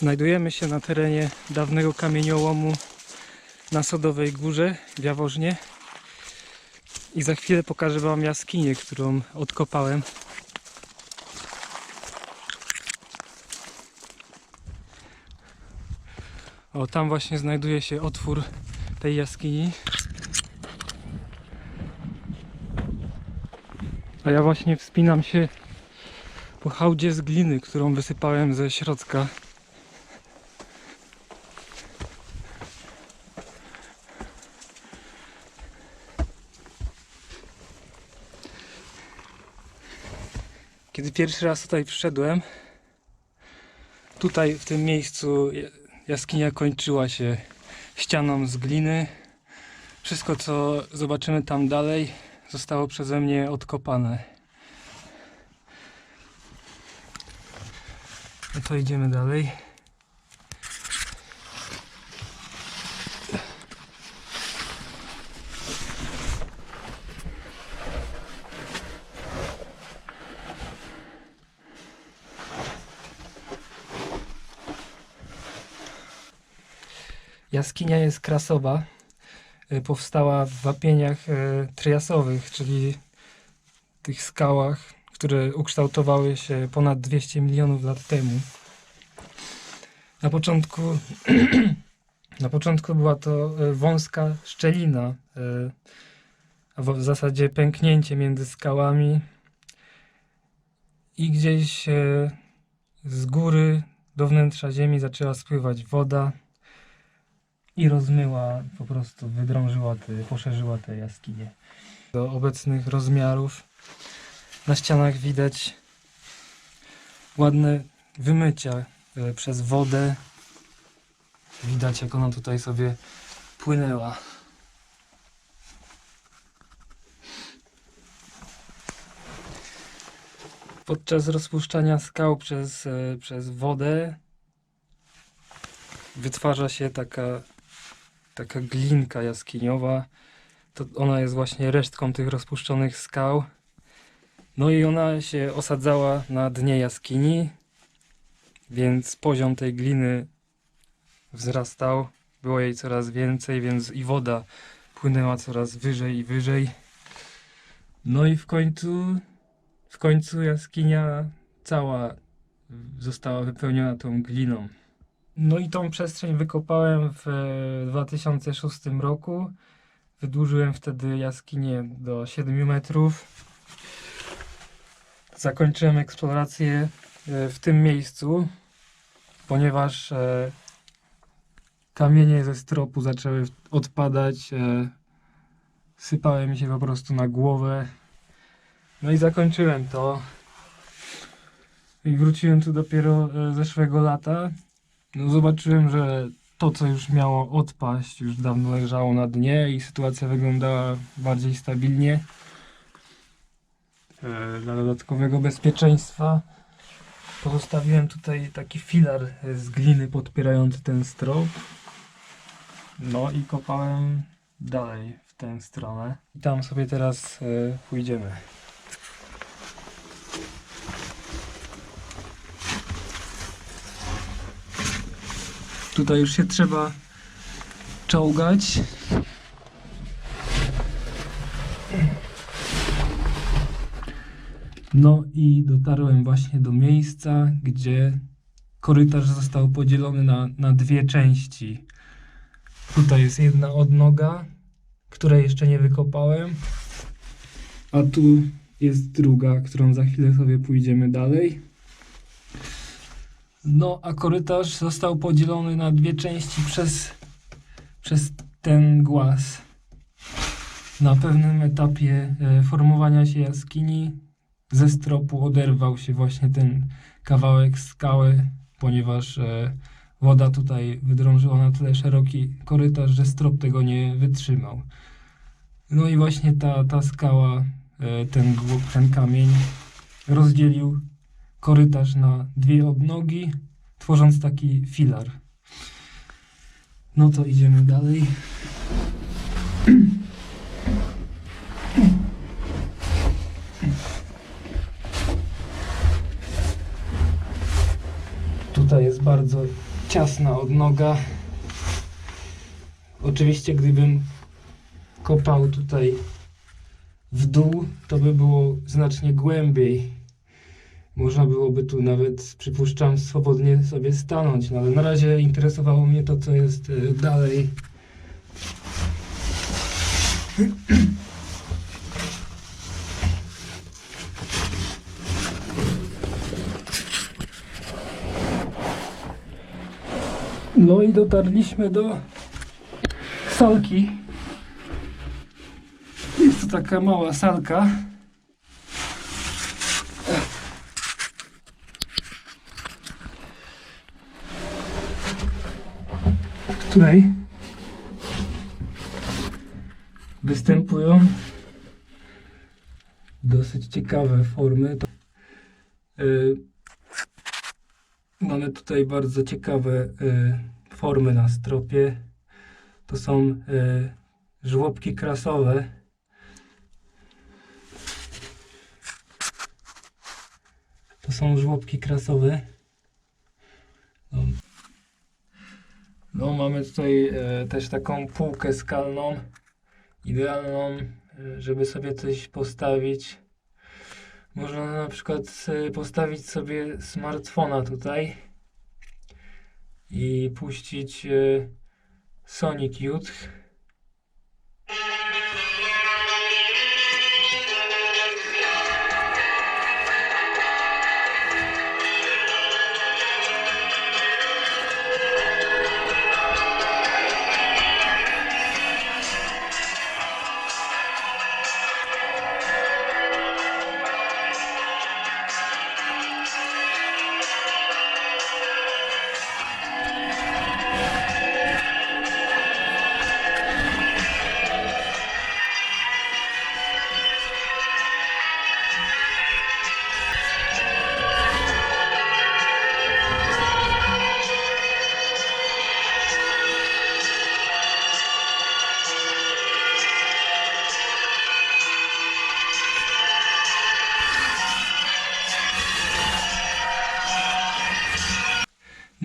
Znajdujemy się na terenie dawnego kamieniołomu na Sodowej Górze w Jaworznie. I za chwilę pokażę Wam jaskinię, którą odkopałem. O, tam właśnie znajduje się otwór tej jaskini. A ja właśnie wspinam się po hałdzie z gliny, którą wysypałem ze środka. Kiedy pierwszy raz tutaj przyszedłem, tutaj w tym miejscu ja- jaskinia kończyła się ścianą z gliny. Wszystko co zobaczymy tam dalej zostało przeze mnie odkopane. No to idziemy dalej. Jaskinia jest krasowa. Y, Powstała w wapieniach y, triasowych, czyli tych skałach, które ukształtowały się ponad 200 milionów lat temu. Na początku, na początku była to y, wąska szczelina, a w zasadzie pęknięcie między skałami i gdzieś z góry do wnętrza ziemi zaczęła spływać woda i rozmyła, po prostu wydrążyła, te, poszerzyła te jaskinie do obecnych rozmiarów. Na ścianach widać ładne wymycia e, przez wodę. Widać jak ona tutaj sobie płynęła. Podczas rozpuszczania skał przez, e, przez wodę wytwarza się taka, taka glinka jaskiniowa. To ona jest właśnie resztką tych rozpuszczonych skał. No i ona się osadzała na dnie jaskini, więc poziom tej gliny wzrastał. Było jej coraz więcej, więc i woda płynęła coraz wyżej i wyżej. No i w końcu, w końcu jaskinia cała została wypełniona tą gliną. No i tą przestrzeń wykopałem w e, 2006 roku. Wydłużyłem wtedy jaskinię do 7 metrów. Zakończyłem eksplorację e, w tym miejscu, ponieważ e, kamienie ze stropu zaczęły odpadać. e, Sypały mi się po prostu na głowę. No i zakończyłem to. I wróciłem tu dopiero e, zeszłego lata. No zobaczyłem, że to, co już miało odpaść, już dawno leżało na dnie i sytuacja wyglądała bardziej stabilnie. E, Dla dodatkowego bezpieczeństwa pozostawiłem tutaj taki filar z gliny podpierający ten strop. No i kopałem dalej w tę stronę. I tam sobie teraz e, pójdziemy. Tutaj już się trzeba czołgać. No i dotarłem właśnie do miejsca, gdzie korytarz został podzielony na, na dwie części. Tutaj jest jedna odnoga, której jeszcze nie wykopałem, a tu jest druga, którą za chwilę sobie pójdziemy dalej. No, a korytarz został podzielony na dwie części przez, przez ten głaz. Na pewnym etapie e, formowania się jaskini ze stropu oderwał się właśnie ten kawałek skały, ponieważ e, woda tutaj wydrążyła na tyle szeroki korytarz, że strop tego nie wytrzymał. No i właśnie ta, ta skała, e, ten, ten kamień rozdzielił korytarz na dwie odnogi, tworząc taki filar. No to idziemy dalej. Tutaj jest bardzo ciasna odnoga. Oczywiście gdybym kopał tutaj w dół, to by było znacznie głębiej. Można byłoby tu nawet, przypuszczam, swobodnie sobie stanąć, no ale na razie interesowało mnie to, co jest y, dalej. No i dotarliśmy do salki. Jest to taka mała salka. Której występują dosyć ciekawe formy. Y, Mamy tutaj bardzo ciekawe y, formy na stropie. To są y, żłobki krasowe. To są żłobki krasowe. No, mamy tutaj e, też taką półkę skalną, idealną, e, żeby sobie coś postawić. Można na przykład e, postawić sobie smartfona tutaj i puścić e, Sonic Youth.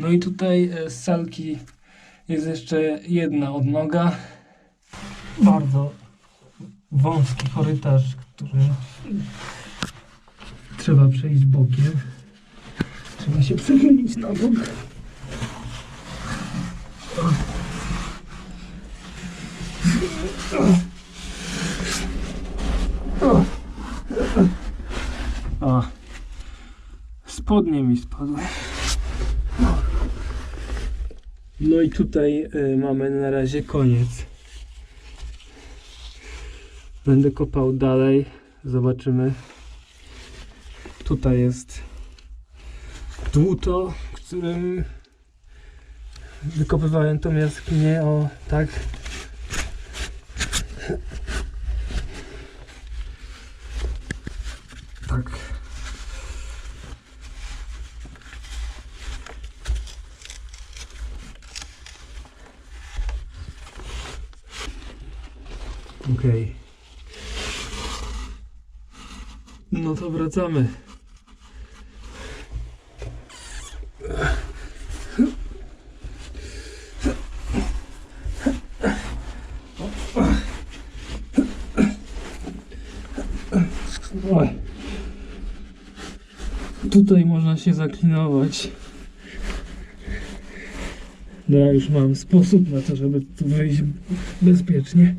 No i tutaj e, z salki jest jeszcze jedna odnoga. Bardzo wąski korytarz, który trzeba przejść bokiem. Trzeba się przechylić na bok. A, spodnie mi spadły. No i tutaj y, mamy na razie koniec. Będę kopał dalej. Zobaczymy. Tutaj jest dłuto, którym wykopywałem tą jaskinię. O, tak. Tak. Okej. No to wracamy. Oj. Tutaj można się zaklinować. No ja już mam sposób na to, żeby tu wejść bezpiecznie.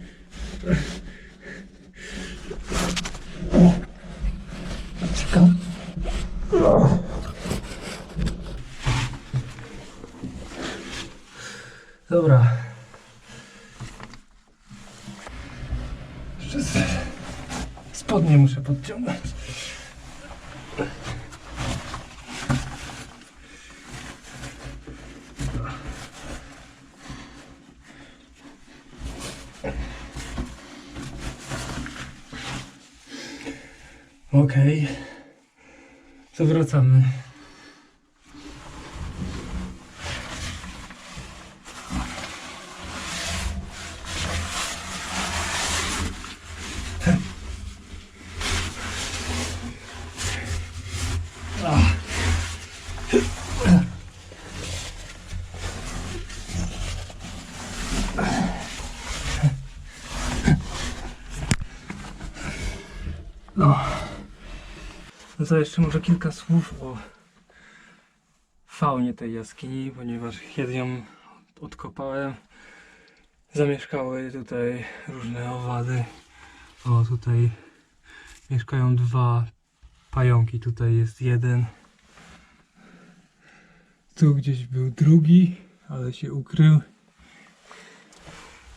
O. Dobra. Jeszcze spodnie muszę podciągnąć. Okej. To wracamy. To jeszcze może kilka słów o faunie tej jaskini, ponieważ kiedy ją odkopałem, zamieszkały tutaj różne owady. O, tutaj mieszkają dwa pająki, tutaj jest jeden. Tu gdzieś był drugi, ale się ukrył.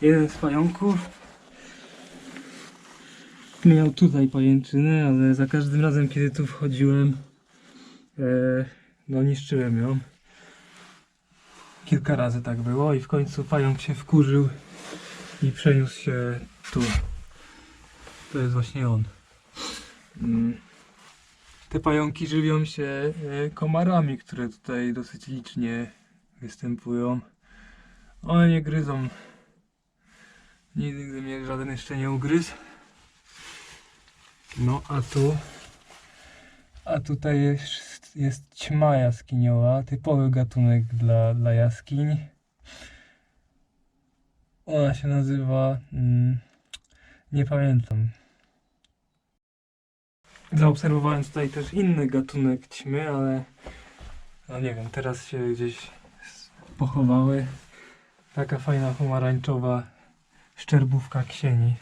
Jeden z pająków miał tutaj pajęczynę, ale za każdym razem, kiedy tu wchodziłem, e, no niszczyłem ją. Kilka razy tak było i w końcu pająk się wkurzył i przeniósł się tu. To jest właśnie on. Mm. Te pająki żywią się e, komarami, które tutaj dosyć licznie występują. One nie gryzą. Nigdy mnie żaden jeszcze nie ugryzł. No a tu. A tutaj jest, jest ćma jaskiniowa, typowy gatunek dla, dla jaskiń. Ona się nazywa. Mm, nie pamiętam. Zaobserwowałem tutaj też inny gatunek ćmy, ale no nie wiem, teraz się gdzieś pochowały. Taka fajna pomarańczowa szczerbówka ksieni.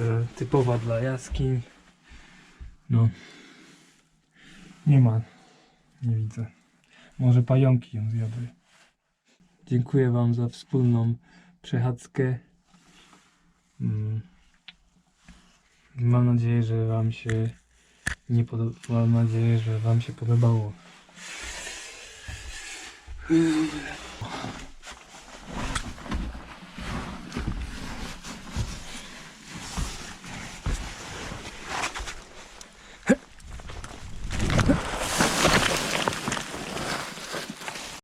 E, typowa dla jaskiń. No. Nie ma. Nie widzę. Może pająki ją zjadły. Dziękuję Wam za wspólną przechadzkę. Mm. Mam nadzieję, że Wam się nie podoba. Mam nadzieję, że Wam się podobało.